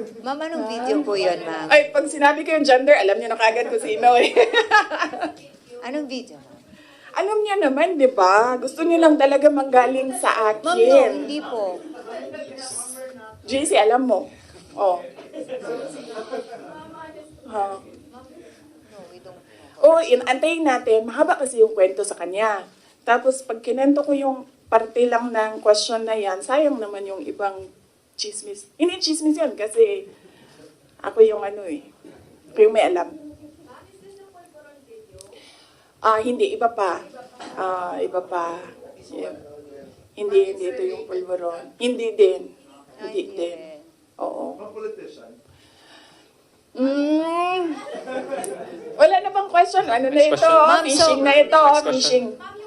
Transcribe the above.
Ma'am, anong video po yun, ma'am? Ay, pag sinabi ko yung gender, alam niyo na kagad kung sino eh. Anong video, ma'am? alam niyo naman, di ba? Gusto niyo lang talaga manggaling sa Ma'am, no, akin. hindi po. JC, alam mo. Oh. Ha. No, we don't know. Oo, in, antayin natin. Mahaba kasi yung kwento sa kanya. Tapos pag kinento ko yung parte lang ng question na yan, sayang naman yung ibang chismis. Hindi chismis yun kasi ako yung ano eh. Ako yung may alam. Ah, hindi. Iba pa. Ah, iba pa. Yeah. Hindi, hindi ito yung pulveron. Hindi din. Ah, Hindi din. Oo. Mm. Wala na bang question? Ano na ito? question. Ma'am, Fishing so- na ito. Next question. Fishing. Ma'am,